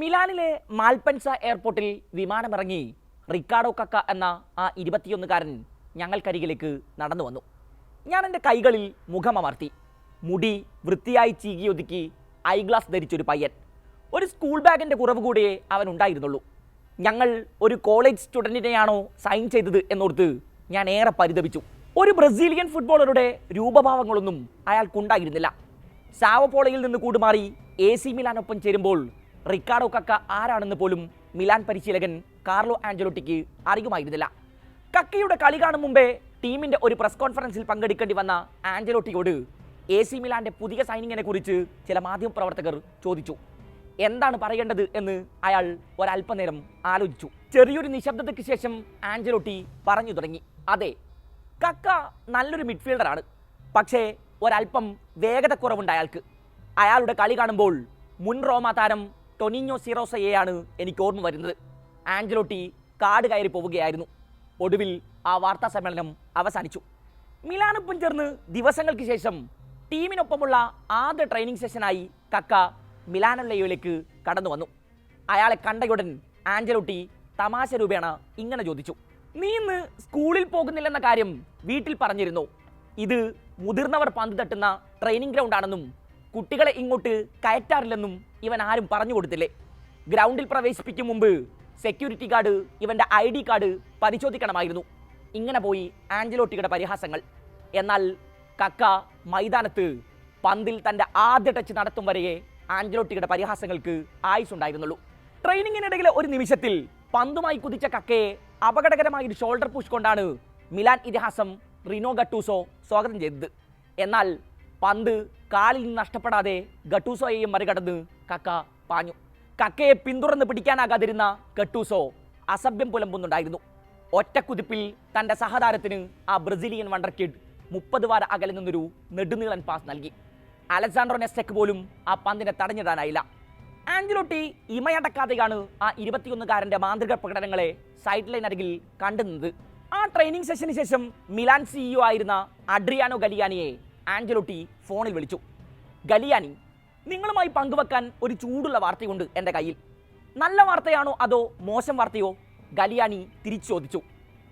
മിലാനിലെ മാൽപ്പൻസ എയർപോർട്ടിൽ വിമാനമിറങ്ങി റിക്കാർഡോ കക്ക എന്ന ആ ഇരുപത്തിയൊന്നുകാരൻ ഞങ്ങൾക്കരികിലേക്ക് നടന്നു വന്നു. ഞാൻ എന്റെ കൈകളിൽ മുഖമമർത്തി മുടി വൃത്തിയായി ചീകിയൊതുക്കി ഐ ഗ്ലാസ് ധരിച്ചൊരു പയ്യൻ. ഒരു സ്കൂൾ ബാഗിന്റെ കുറവ് കൂടിയേ അവൻ ഉണ്ടായിരുന്നുള്ളൂ. ഞങ്ങൾ ഒരു കോളേജ് സ്റ്റുഡന്റിനെയാണോ സൈൻ ചെയ്തത് എന്നോർത്ത് ഞാൻ ഏറെ പരിതപിച്ചു. ഒരു ബ്രസീലിയൻ ഫുട്ബോളറുടെ രൂപഭാവങ്ങളൊന്നും അയാൾക്കുണ്ടായിരുന്നില്ല. സാവപോളയിൽ നിന്ന് കൂടുമാറി എ സി മിലാനൊപ്പം ചേരുമ്പോൾ റിക്കാർഡോ കക്ക ആരാണെന്ന് പോലും മിലാൻ പരിശീലകൻ കാർലോ ആഞ്ചലോട്ടിക്ക് അറിയുമായിരുന്നില്ല. കക്കയുടെ കളി കാണും മുമ്പേ ടീമിന്റെ ഒരു പ്രസ് കോൺഫറൻസിൽ പങ്കെടുക്കേണ്ടി വന്ന ആഞ്ചലോട്ടിയോട് എ സി മിലാന്റെ പുതിയ സൈനിങ്ങിനെ കുറിച്ച് ചില മാധ്യമ പ്രവർത്തകർ ചോദിച്ചു. എന്താണ് പറയേണ്ടത് എന്ന് അയാൾ ഒരല്പനേരം ആലോചിച്ചു. ചെറിയൊരു നിശബ്ദതയ്ക്ക് ശേഷം ആഞ്ചലോട്ടി പറഞ്ഞു തുടങ്ങി. അതെ കക്ക നല്ലൊരു മിഡ്ഫീൽഡറാണ്. പക്ഷേ ഒരല്പം വേഗതക്കുറവുണ്ട് അയാൾക്ക്. അയാളുടെ കളി കാണുമ്പോൾ മുൻ റോമ താരം ടൊനിഞ്ഞോ സിറോസയെയാണ് എനിക്ക് ഓർമ്മ വരുന്നത്. ആഞ്ചലോട്ടി കാട് കയറി പോവുകയായിരുന്നു. ഒടുവിൽ ആ വാർത്താ സമ്മേളനം അവസാനിച്ചു. മിലാനൊപ്പം ചേർന്ന് ദിവസങ്ങൾക്ക് ശേഷം ടീമിനൊപ്പമുള്ള ആദ്യ ട്രെയിനിങ് സെഷനായി കക്ക മിലാനല്ലയോയിലേക്ക് കടന്നു വന്നു. അയാളെ കണ്ടയുടൻ ആഞ്ചലോട്ടി തമാശ രൂപേണ ഇങ്ങനെ ചോദിച്ചു. നീ ഇന്ന് സ്കൂളിൽ പോകുന്നില്ലെന്ന കാര്യം വീട്ടിൽ പറഞ്ഞിരുന്നു. ഇത് മുതിർന്നവർ പന്ത് തട്ടുന്ന ട്രെയിനിങ് ഗ്രൗണ്ടാണെന്നും കുട്ടികളെ ഇങ്ങോട്ട് കയറ്റാറില്ലെന്നും ഇവൻ ആരും പറഞ്ഞു കൊടുത്തില്ലേ? ഗ്രൗണ്ടിൽ പ്രവേശിപ്പിക്കും മുമ്പ് സെക്യൂരിറ്റി ഗാർഡ് ഇവന്റെ ഐ ഡി കാർഡ് പരിശോധിക്കണമായിരുന്നു. ഇങ്ങനെ പോയി ആഞ്ചലോട്ടിയുടെ പരിഹാസങ്ങൾ. എന്നാൽ കക്ക മൈതാനത്ത് പന്തിൽ തന്റെ ആദ്യ ടച്ച് നടത്തും വരെയേ ആഞ്ചലോട്ടിയുടെ പരിഹാസങ്ങൾക്ക് ആയുസുണ്ടായിരുന്നുള്ളൂ ട്രെയിനിങ്ങിനിടയിലെ ഒരു നിമിഷത്തിൽ പന്തുമായി കുതിച്ച കക്കയെ അപകടകരമായ ഒരു ഷോൾഡർ പുഷ് കൊണ്ടാണ് മിലാൻ ഇതിഹാസം റിനോ ഗട്ടൂസോ സ്വാഗതം ചെയ്തത്. എന്നാൽ പന്ത് കാലിൽ നിന്ന് നഷ്ടപ്പെടാതെ ഗട്ടൂസോയെയും മറികടന്ന് കക്ക പാഞ്ഞു. കക്കയെ പിന്തുടർന്ന് പിടിക്കാനാകാതിരുന്ന കെട്ടൂസോ അസഭ്യം പുലമ്പുന്നുണ്ടായിരുന്നു. ഒറ്റക്കുതിപ്പിൽ തന്റെ സഹതാരത്തിന് ആ ബ്രസീലിയൻ വണ്ടർ കിഡ് മുപ്പത് വാര അകലെ നിന്നൊരു നെടുനീളൻ പാസ് നൽകി. അലക്സാണ്ടർ നെസ്റ്റക്ക് പോലും ആ പന്തിനെ തടഞ്ഞിടാനായില്ല. ആഞ്ചലോട്ടി ഇമയടക്കാതെയാണ് ആ ഇരുപത്തിയൊന്നുകാരന്റെ മാന്ത്രിക പ്രകടനങ്ങളെ സൈഡ് ലൈൻ അരികിൽ കണ്ടുനിന്നത് ആ ട്രെയിനിങ് സെഷന് ശേഷം മിലാൻ സിഇഒ ആയിരുന്ന അഡ്രിയാനോ ഗലിയാനിയെ ആഞ്ചലോട്ടി ഫോണിൽ വിളിച്ചു. ഗലിയാനി നിങ്ങളുമായി പങ്കുവെക്കാൻ ഒരു ചൂടുള്ള വാർത്തയുണ്ട് എന്റെ കയ്യിൽ. നല്ല വാർത്തയാണോ അതോ മോശം വാർത്തയോ? ഗലിയാനി തിരിച്ചു ചോദിച്ചു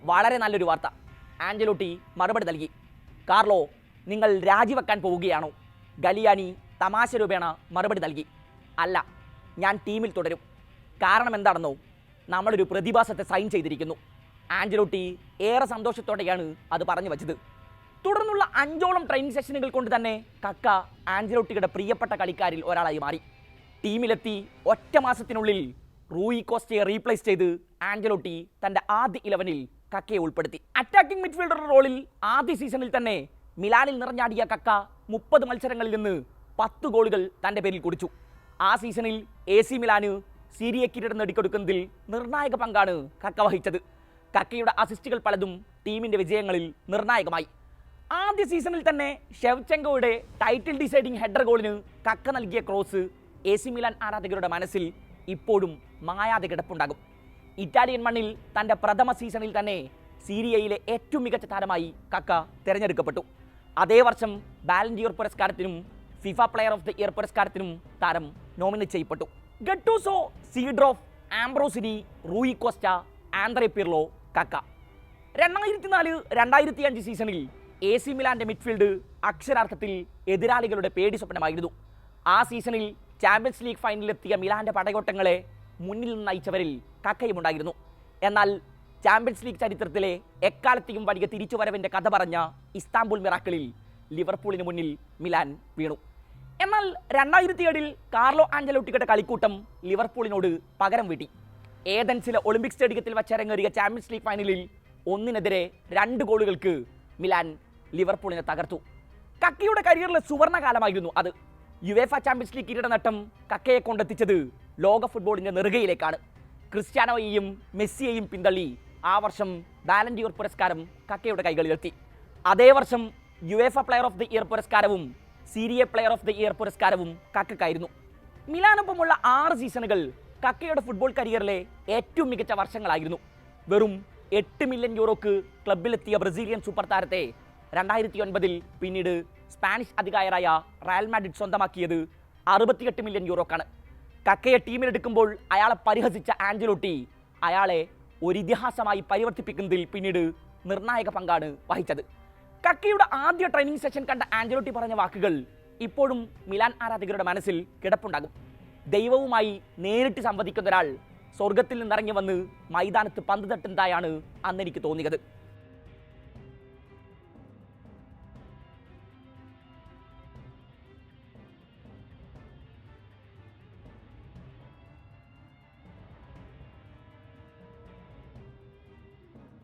വളരെ നല്ലൊരു വാർത്ത. ആഞ്ചലോട്ടി മറുപടി നൽകി. കാർലോ നിങ്ങൾ രാജിവെക്കാൻ പോവുകയാണോ? ഗലിയാനി തമാശ രൂപേണ മറുപടി നൽകി. അല്ല ഞാൻ ടീമിൽ തുടരും. കാരണം എന്താണെന്നോ? നമ്മളൊരു പ്രതിഭാസത്തെ സൈൻ ചെയ്തിരിക്കുന്നു. ആഞ്ചലോട്ടി ഏറെ സന്തോഷത്തോടെയാണ് അത് പറഞ്ഞു വച്ചത്. തുടർന്നുള്ള അഞ്ചോളം ട്രെയിനിങ് സെഷനുകൾ കൊണ്ട് തന്നെ കക്ക ആഞ്ചലോട്ടിയുടെ പ്രിയപ്പെട്ട കളിക്കാരിൽ ഒരാളായി മാറി. ടീമിലെത്തി ഒറ്റ മാസത്തിനുള്ളിൽ റൂയി കോസ്റ്റയെ റീപ്ലേസ് ചെയ്ത് ആഞ്ചലോട്ടി തന്റെ ആദ്യ ഇലവനിൽ കക്കയെ ഉൾപ്പെടുത്തി. അറ്റാക്കിംഗ് മിഡ്ഫീൽഡർ റോളിൽ ആദ്യ സീസണിൽ തന്നെ മിലാനിൽ നിറഞ്ഞാടിയ കക്ക മുപ്പത് മത്സരങ്ങളിൽ നിന്ന് പത്ത് ഗോളുകൾ തന്റെ പേരിൽ കുടിച്ചു ആ സീസണിൽ എ സി മിലാന് സീരിയ കിരീടം നേടിക്കൊടുക്കുന്നതിൽ നിർണായക പങ്കാണ് കക്ക വഹിച്ചത്. കക്കയുടെ അസിസ്റ്റുകൾ പലതും ടീമിന്റെ വിജയങ്ങളിൽ നിർണായകമായി. ആദ്യ സീസണിൽ തന്നെ ഷെവ്ചെങ്കോയുടെ ടൈറ്റിൽ ഡിസൈഡിംഗ് ഹെഡർ ഗോളിന് കക്ക നൽകിയ ക്രോസ് എ സി മിലാൻ ആരാധകരുടെ മനസ്സിൽ ഇപ്പോഴും മായാതെ കിടപ്പുണ്ടാകും ഇറ്റാലിയൻ മണ്ണിൽ തന്റെ പ്രഥമ സീസണിൽ തന്നെ സീരിയയിലെ ഏറ്റവും മികച്ച താരമായി കക്ക തിരഞ്ഞെടുക്കപ്പെട്ടു. അതേ വർഷം Ballon d'Or പുരസ്കാരത്തിനും FIFA player of the year പുരസ്കാരത്തിനും താരം നോമിനേറ്റ് ചെയ്യപ്പെട്ടു. Gattuso Seedorf Ambrosini Rui Costa Andrea Pirlo Kaka. രണ്ടായിരത്തി നാല് രണ്ടായിരത്തി അഞ്ച് സീസണിൽ എ സി മിലാന്റെ മിഡ്ഫീൽഡ് അക്ഷരാർത്ഥത്തിൽ എതിരാളികളുടെ പേടി സ്വപ്നമായിരുന്നു. ആ സീസണിൽ ചാമ്പ്യൻസ് ലീഗ് ഫൈനലിലെത്തിയ മിലാന്റെ പടയോട്ടങ്ങളെ മുന്നിൽ നിന്ന് നയിച്ചവരിൽ കക്കയുമുണ്ടായിരുന്നു. എന്നാൽ ചാമ്പ്യൻസ് ലീഗ് ചരിത്രത്തിലെ എക്കാലത്തെയും വലിയ തിരിച്ചുവരവിന്റെ കഥ പറഞ്ഞ ഇസ്താംബുൾ മിറാക്കിളിൽ ലിവർപൂളിന് മുന്നിൽ മിലാൻ വീണു. എന്നാൽ രണ്ടായിരത്തി ഏഴിൽ കാർലോ ആഞ്ചലോട്ടിയുടെ കളിക്കൂട്ടം ലിവർപൂളിനോട് പകരം വീട്ടി. ഏതൻസിലെ ഒളിമ്പിക് സ്റ്റേഡിയത്തിൽ വച്ചരങ്ങേറിയ ചാമ്പ്യൻസ് ലീഗ് ഫൈനലിൽ ഒന്നിനെതിരെ രണ്ട് ഗോളുകൾക്ക് മിലാൻ ലിവർപൂളിനെ തകർത്തു. കക്കയുടെ കരിയറിലെ സുവർണകാലമായിരുന്നു അത്. യുവേഫ ചാമ്പ്യൻസ് ലീഗ് കിരീട നേട്ടം കക്കയെ കൊണ്ടെത്തിച്ചത് ലോക ഫുട്ബോളിന്റെ നെറുകയിലേക്കാണ്. ക്രിസ്ത്യാനോയെയും മെസ്സിയെയും പിന്തള്ളി ആ വർഷം ബാലൻഡിയോർ പുരസ്കാരം കക്കയുടെ കൈകളിലെത്തി. അതേ വർഷം UEFA player of the year പുരസ്കാരവും Serie player of the year പുരസ്കാരവും കക്കക്കായിരുന്നു മിലാനൊപ്പമുള്ള ആറ് സീസണുകൾ കക്കയുടെ ഫുട്ബോൾ കരിയറിലെ ഏറ്റവും മികച്ച വർഷങ്ങളായിരുന്നു. വെറും എട്ട് മില്യൺ യൂറോക്ക് ക്ലബിലെത്തിയ ബ്രസീലിയൻ സൂപ്പർ താരത്തെ രണ്ടായിരത്തി ഒൻപതിൽ പിന്നീട് സ്പാനിഷ് അധികായരായ റയൽ മാഡ്രിഡ് സ്വന്തമാക്കിയത് അറുപത്തിയെട്ട് മില്യൺ യൂറോക്കാണ്. കക്കയെ ടീമിലെടുക്കുമ്പോൾ അയാളെ പരിഹസിച്ച ആഞ്ചലോട്ടി അയാളെ ഒരു ഇതിഹാസമായി പരിവർത്തിപ്പിക്കുന്നതിൽ പിന്നീട് നിർണായക പങ്കാണ് വഹിച്ചത്. കക്കയുടെ ആദ്യ ട്രെയിനിങ് സെഷൻ കണ്ട ആഞ്ചലോട്ടി പറഞ്ഞ വാക്കുകൾ ഇപ്പോഴും മിലാൻ ആരാധകരുടെ മനസ്സിൽ കിടപ്പുണ്ടാകും. ദൈവവുമായി നേരിട്ട് സംവദിക്കുന്ന ഒരാൾ സ്വർഗത്തിൽ നിന്നിറങ്ങി വന്ന് മൈതാനത്ത് പന്ത് തട്ടുന്നതായാണ് അന്നെനിക്ക് തോന്നിയത്.